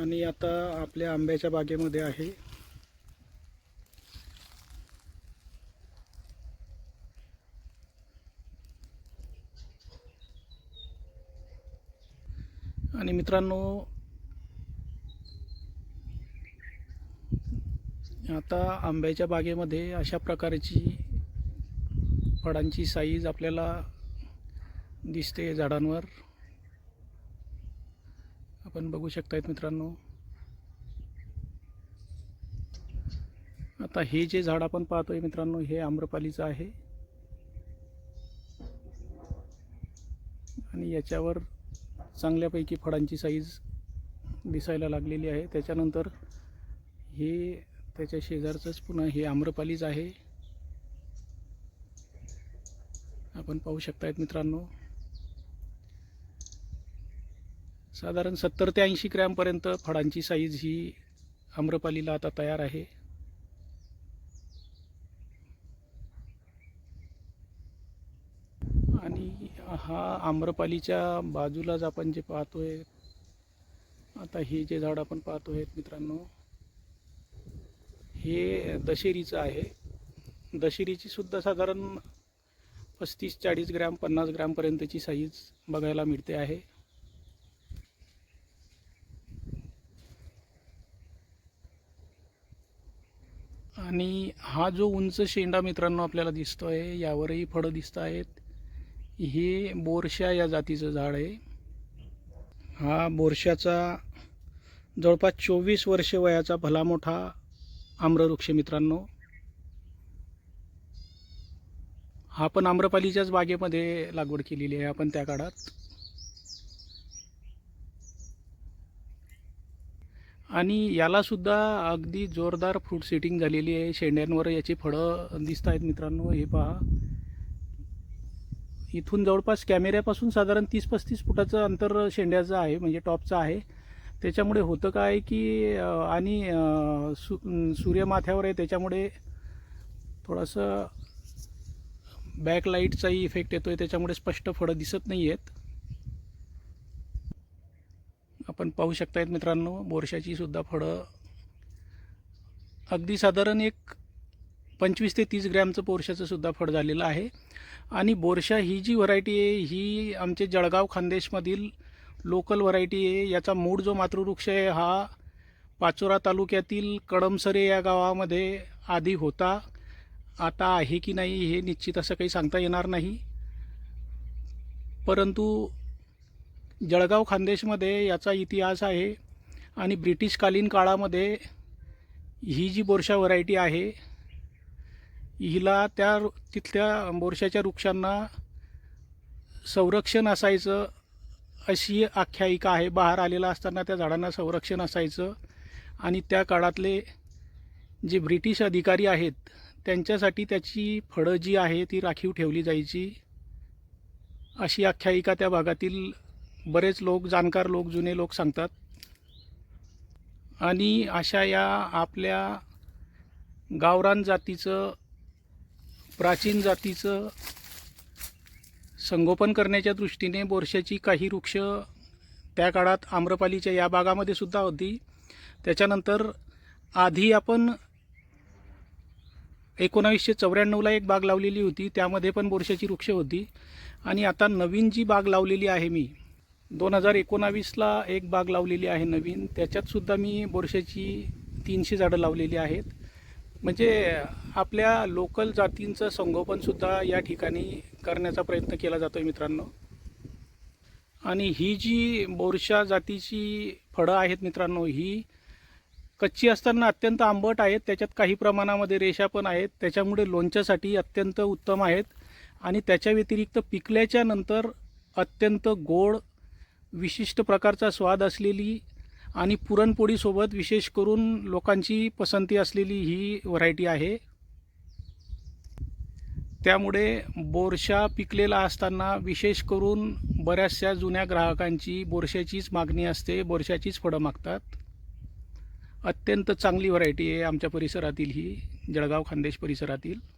आणि आता आपल्या आंब्याच्या बागेमध्ये आहे. आणि मित्रांनो आता आंब्याच्या बागेमध्ये अशा प्रकारची फळांची साईज आपल्याला दिसते झाडांवर. आपण बघू शकतायत मित्रांनो. आता हे जे झाड आपण पाहतोय मित्रांनो हे आम्रपालीचं आहे. आणि याच्यावर चांगल्यापैकी फळांची साईज दिसायला लागलेली आहे. त्याच्यानंतर हे त्याच्या शेजारचंच पुन्हा हे आम्रपालीच आहे. आपण पाहू शकतायत मित्रांनो. साधारण सत्तर ते ऐंशी ग्रॅमपर्यंत फळांची साईज ही आम्रपालीला आता तयार आहे. आणि हा आम्रपालीच्या बाजूलाच आपण जे पाहतोय आता हे जे झाड आपण पाहतोय मित्रांनो हे दशेरीचं आहे. दशेरीची सुद्धा साधारण पस्तीस चाळीस ग्रॅम पन्नास ग्रॅमपर्यंतची साईज बघायला मिळते आहे. आणि हा जो उंच शेंडा मित्रांनो आपल्याला दिसतो आहे यावरही फळं दिसत आहेत. हे बोरशा या जातीचं झाड आहे. हा बोरशाचा जवळपास चोवीस वर्ष वयाचा भला मोठा आम्रवृक्ष मित्रांनो. हा पण आम्रपालीच्याच बागेमध्ये लागवड केलेली आहे आपण त्या काळात. आणि यालासुद्धा अगदी जोरदार फ्रूट सेटिंग झालेली आहे. शेंड्यांवर याची फळं दिसत आहेत मित्रांनो हे पहा. इथून जवळपास कॅमेऱ्यापासून साधारण तीस पस्तीस फुटाचं अंतर शेंड्याचं आहे म्हणजे टॉपचं आहे. त्याच्यामुळे होतं काय की आणि सु सूर्यमाथ्यावर आहे त्याच्यामुळे थोडंसं बॅकलाईटचाही इफेक्ट येतो आहे त्याच्यामुळे स्पष्ट फळं दिसत नाही आहेत आपण पाहू शकतायत मित्रांनो बोरशाची सुद्धा फळं. अगदी साधारण एक पंचवीस ते तीस ग्रॅमचं बोरशाचं सुद्धा फळ झालेलं आहे. आणि बोरशा ही जी व्हरायटी आहे ही आमचे जळगाव खानदेशमधील लोकल व्हरायटी आहे. याचा मूळ जो मातृवृक्ष आहे हा पाचोरा तालुक्यातील कडमसरे या गावामध्ये आधी होता. आता आहे की नाही हे निश्चित असं काही सांगता येणार नाही. परंतु जळगाव खानदेशमध्ये याचा इतिहास आहे आणि ब्रिटिशकालीन काळामध्ये ही जी बोरशा व्हरायटी आहे हिला त्या तिथल्या बोरशाच्या वृक्षांना संरक्षण असायचं अशी आख्यायिका आहे. बहार आलेला असताना त्या झाडांना संरक्षण असायचं आणि त्या काळातले जे ब्रिटिश अधिकारी आहेत त्यांच्यासाठी त्याची फळं जी आहे ती राखीव ठेवली जायची अशी आख्यायिका त्या भागातील बरेच लोक जाणकार लोक जुने लोक सांगतात. आणि अशा या आपल्या गावरान जातीचं प्राचीन जातीचं संगोपन करण्याच्या दृष्टीने बोरशाची काही वृक्ष त्या काळात आम्रपालीच्या या भागामध्ये सुद्धा होती. त्याच्यानंतर आधी आपण एकोणावीसशे चौऱ्याण्णवला एक बाग लावलेली होती. त्यामध्ये पण बोरशाची वृक्ष होती. आणि आता नवीन जी बाग लावलेली आहे मी दोन हजार एकोणावीसला एक बाग लावलेली आहे नवीन. त्याच्यातसुद्धा मी बोरशाची तीनशे झाडं लावलेली आहेत. म्हणजे आपल्या लोकल जातींचं संगोपनसुद्धा या ठिकाणी करण्याचा प्रयत्न केला जातो आहे मित्रांनो. आणि ही जी बोरशा जातीची फळं आहेत मित्रांनो ही कच्ची असताना अत्यंत आंबट आहेत. त्याच्यात काही प्रमाणामध्ये रेषा पण आहेत. त्याच्यामुळे लोणच्यासाठी अत्यंत उत्तम आहेत. आणि त्याच्या व्यतिरिक्त पिकल्याच्या नंतर अत्यंत गोड विशिष्ट प्रकारचा स्वाद असलेली आणि पुरणपोळीसोबत विशेष करून लोकांची पसंती असलेली ही व्हरायटी आहे. त्यामुळे बोरशा पिकलेला असताना विशेष करून बऱ्याचशा जुन्या ग्राहकांची बोरशाचीच मागणी असते बोरशाचीच फळं मागतात. अत्यंत चांगली व्हरायटी आहे आमच्या परिसरातील ही जळगाव खानदेश परिसरातील.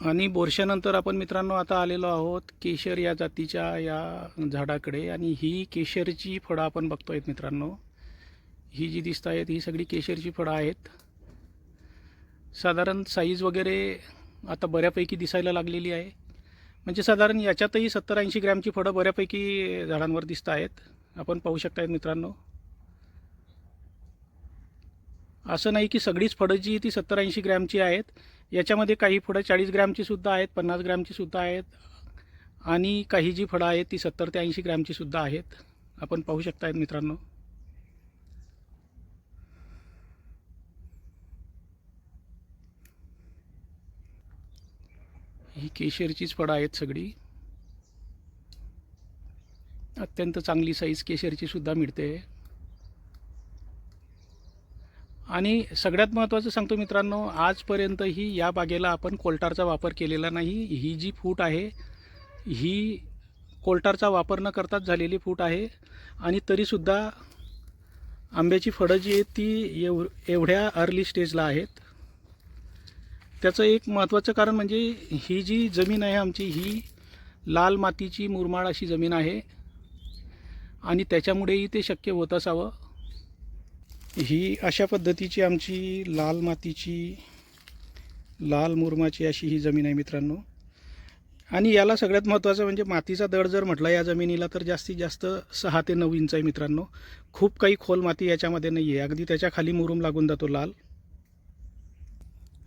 आणि बोरशानंतर आपण मित्रांनो आता आलेलो आहोत केशर या जातीच्या या झाडाकडे. आणि ही केशरची फळं आपण बघतो आहेत मित्रांनो. ही जी दिसत आहेत ही सगळी केशरची फळं आहेत. साधारण साईज वगैरे आता बऱ्यापैकी दिसायला लागलेली आहे. म्हणजे साधारण याच्यातही सत्तर ऐंशी ग्रॅमची फळं बऱ्यापैकी झाडांवर दिसत आहेत. आपण पाहू शकतायत मित्रांनो. असं नाही की सगळीच फळं जी ती सत्तर ऐंशी ग्रॅमची आहेत याच्यामध्ये काही फळं चाळीस ग्रॅमची सुद्धा आहेत पन्नास ग्रॅमची सुद्धा आहेत आणि काही जी फळं आहेत ती सत्तर ते ऐंशी ग्रॅमची सुद्धा आहेत. आपण पाहू शकतायत मित्रांनो. ही केशरचीच फळं आहेत सगळी. अत्यंत चांगली साईज केशरची सुद्धा मिळते. आणि सगळ्यात महत्त्वाचं सांगतो मित्रांनो आजपर्यंतही या बागेला आपण कोल्टारचा वापर केलेला नाही. ही जी फूट आहे ही कोल्टारचा वापर न करताच झालेली फूट आहे. आणि तरीसुद्धा आंब्याची फळं जी आहेत ती एव एवढ्या अर्ली स्टेजला आहेत. त्याचं एक महत्त्वाचं कारण म्हणजे ही जी जमीन आहे आमची ही लाल मातीची मुरमाड अशी जमीन आहे. आणि त्याच्यामुळेही ते शक्य होत असावं. ही अशा पद्धतीची आमची लाल मातीची लाल मुरमाची अशी ही जमीन आहे मित्रांनो. आणि याला सगळ्यात महत्त्वाचं म्हणजे मातीचा दड जर म्हटला या जमिनीला तर जास्तीत जास्त सहा ते नऊ इंच आहे मित्रांनो. खूप काही खोल माती याच्यामध्ये नाही आहे अगदी त्याच्याखाली मुरुम लागून जातो लाल.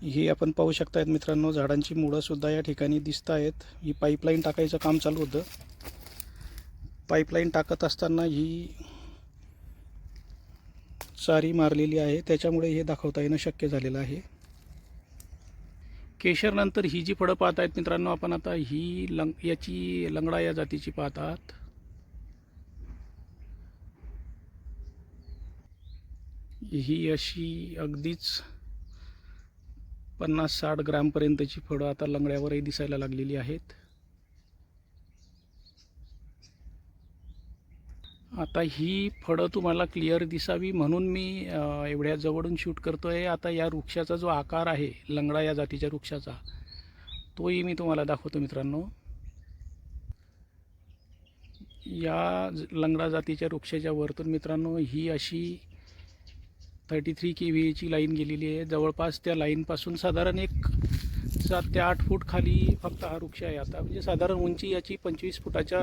ही आपण पाहू शकतायत मित्रांनो झाडांची मुळंसुद्धा या ठिकाणी दिसत आहेत. ही पाईपलाईन टाकायचं काम चालू होतं. पाईपलाईन टाकत असताना ही चारी मारलेली आहे. त्याच्यामुळे हे दाखवता येणं शक्य झालेलं आहे. केशरनंतर ही जी फळं पाहत आहेत मित्रांनो आपण आता ही लंग याची लंगडा या जातीची पाहत आहात ही अशी अगदीच पन्नास साठ ग्रामपर्यंतची फळं आता लंगड्यावरही दिसायला लागलेली आहेत. आता ही फळं तुम्हाला क्लिअर दिसावी म्हणून मी एवढ्या जवळून शूट करतो आहे आता या वृक्षाचा जो आकार आहे लंगडा या जातीच्या वृक्षाचा तोही मी तुम्हाला दाखवतो मित्रांनो. या ज- लंगडा जातीच्या वृक्षाच्या वरतून मित्रांनो ही अशी थर्टी थ्री के व्हीची लाईन गेलेली आहे. जवळपास त्या लाईनपासून साधारण एक सात ते आठ फूट खाली फक्त हा वृक्ष आहे. आता म्हणजे साधारण उंची याची पंचवीस फुटाच्या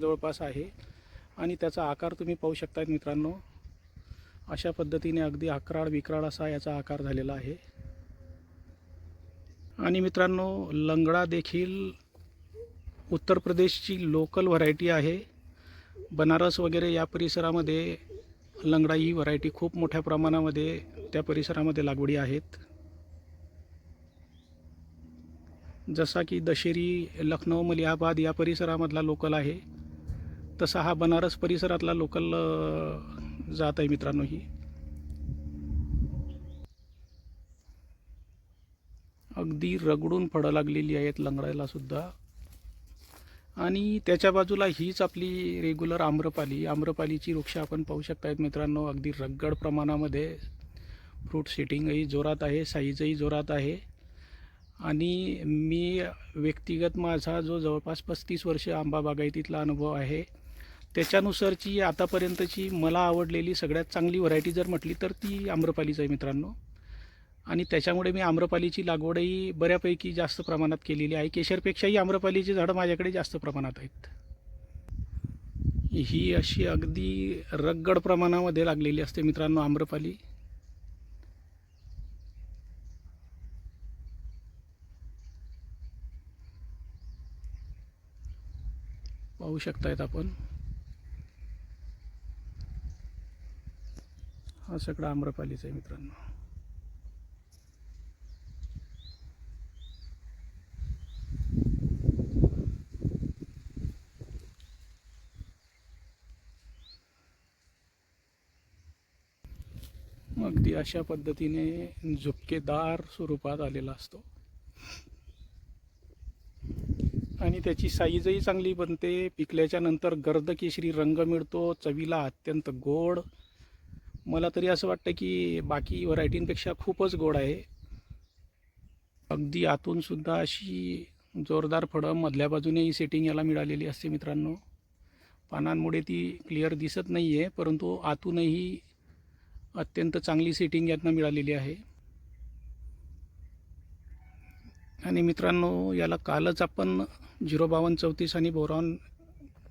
जवळपास आहे. आणि त्याचा आकार तुम्ही पाहू शकतायत मित्रांनो. अशा पद्धतीने अगदी अकराळ विक्राळ असा याचा आकार झालेला आहे. आणि मित्रांनो लंगडा देखील उत्तर प्रदेशची लोकल व्हरायटी आहे. बनारस वगैरे या परिसरामध्ये लंगडा ही व्हरायटी खूप मोठ्या प्रमाणामध्ये त्या परिसरामध्ये लागवडी आहेत. जसा की दशेरी लखनौ मलिहाबाद या परिसरामधला लोकल आहे. तसा हा बनारस परिसरातला लोकल जात आहे मित्रांनो ही. अगदी रगडून फळं लागलेली आहेत लंगडायला सुद्धा. आणि त्याच्या बाजूला हीच आपली रेग्युलर आम्रपाली. आम्रपालीची वृक्ष आपण पाहू शकतायत मित्रांनो अगदी रगड प्रमाणामध्ये. फ्रूट सेटिंगही जोरात आहे साईजही जोरात आहे. आणि मी व्यक्तिगत माझा जो जवळपास पस्तीस वर्ष आंबा बागायतीतला अनुभव आहे त्याच्यानुसारची आतापर्यंतची मला आवडलेली सगळ्यात चांगली व्हरायटी जर म्हटली तर ती आम्रपालीच आहे मित्रांनो. आणि त्याच्यामुळे मी आम्रपालीची लागवडही बऱ्यापैकी जास्त प्रमाणात केलेली आहे. केशरपेक्षाही आम्रपालीची झाडं माझ्याकडे जास्त प्रमाणात आहेत. ही अशी अगदी रगड प्रमाणामध्ये लागलेली असते मित्रांनो आम्रपाली. पाहू शकतायत आपण. हा सगळा आम्रपालीचा आहे मित्रांनो. अगदी अशा पद्धतीने झुपकेदार स्वरूपात आलेला असतो. आणि त्याची साईजही चांगली बनते. पिकल्याच्या नंतर गर्द केशरी रंग मिळतो. चवीला अत्यंत गोड मला तरी असं वाटतं की बाकी व्हरायटींपेक्षा खूपच गोड आहे. अगदी आतूनसुद्धा अशी जोरदार फळं मधल्या बाजूनेही सेटिंग याला मिळालेली असते मित्रांनो. पानांमुळे ती क्लिअर दिसत नाही आहे परंतु आतूनही अत्यंत चांगली सेटिंग यातनं मिळालेली आहे. आणि मित्रांनो याला कालच आपण झिरो बावन्न चौतीस आणि बोरॉन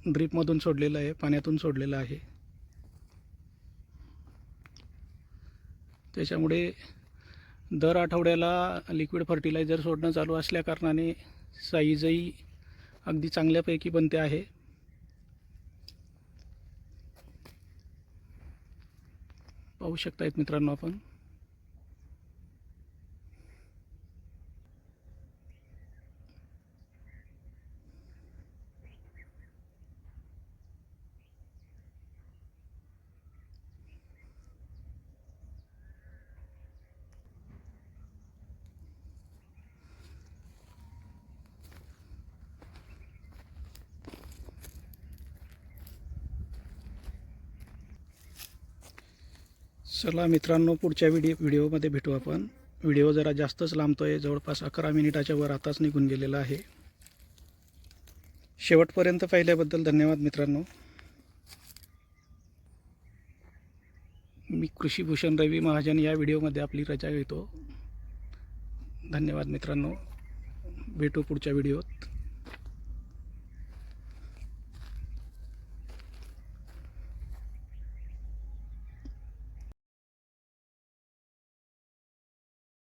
ड्रीपमधून सोडलेलं आहे पाण्यातून सोडलेलं आहे. त्याच्यामुळे दर आठवड्याला लिक्विड फर्टिलायझर सोडणं चालू असल्याकारणाने साईजही अगदी चांगल्यापैकी बनते आहे. पाहू शकतायत मित्रांनो आपण. चला मित्रांनो पुढच्या व्हिडिओ व्हिडिओमध्ये भेटू आपण. व्हिडिओ जरा जास्तच लांबतो आहे जवळपास अकरा मिनिटाच्या वर आताच निघून गेलेला आहे. शेवटपर्यंत पाहिल्याबद्दल धन्यवाद मित्रांनो. मी कृषीभूषण रवी महाजन या व्हिडिओमध्ये आपली रजा घेतो. धन्यवाद मित्रांनो. भेटू पुढच्या व्हिडिओत.